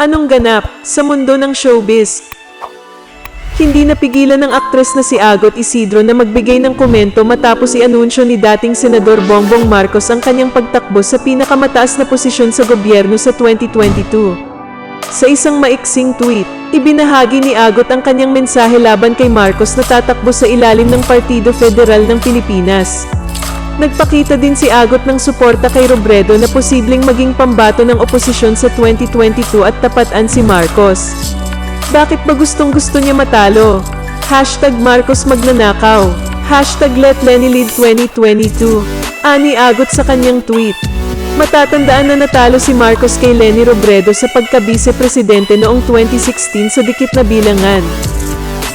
Anong ganap sa mundo ng showbiz? Hindi napigilan ng aktres na si Agot Isidro na magbigay ng komento matapos i-anunsyo ni dating Senador Bongbong Marcos ang kanyang pagtakbo sa pinakamataas na posisyon sa gobyerno sa 2022. Sa isang maiksing tweet, ibinahagi ni Agot ang kanyang mensahe laban kay Marcos na tatakbo sa ilalim ng Partido Federal ng Pilipinas. Nagpakita din si Agot ng suporta kay Robredo na posibleng maging pambato ng oposisyon sa 2022 at tapatan si Marcos. Bakit ba gustong gusto niya matalo? Hashtag Marcos magnanakaw. Hashtag Let Lenny Lead 2022. Ani Agot sa kanyang tweet. Matatandaan na natalo si Marcos kay Lenny Robredo sa pagka-vice-presidente noong 2016 sa dikit na bilangan.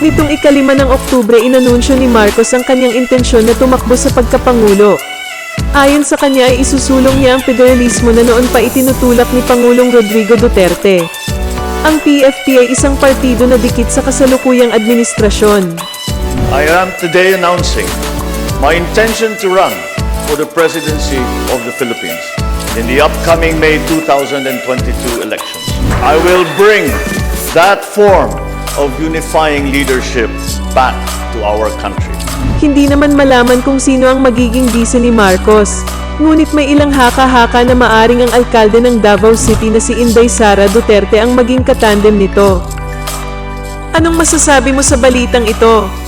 Nitong ikalima ng Oktubre inanunsyo ni Marcos ang kanyang intensyon na tumakbo sa pagkapangulo. Ayon sa kanya ay isusulong niya ang federalismo na noon pa itinutulak ni Pangulong Rodrigo Duterte. Ang PFP ay isang partido na dikit sa kasalukuyang administrasyon. I am today announcing my intention to run for the presidency of the Philippines in the upcoming May 2022 elections. I will bring that form of unifying leadership back to our country. Hindi naman malaman kung sino ang magiging vice ni Marcos. Ngunit may ilang haka-haka na maaring ang alkalde ng Davao City na si Inday Sara Duterte ang maging katandem nito. Anong masasabi mo sa balitang ito?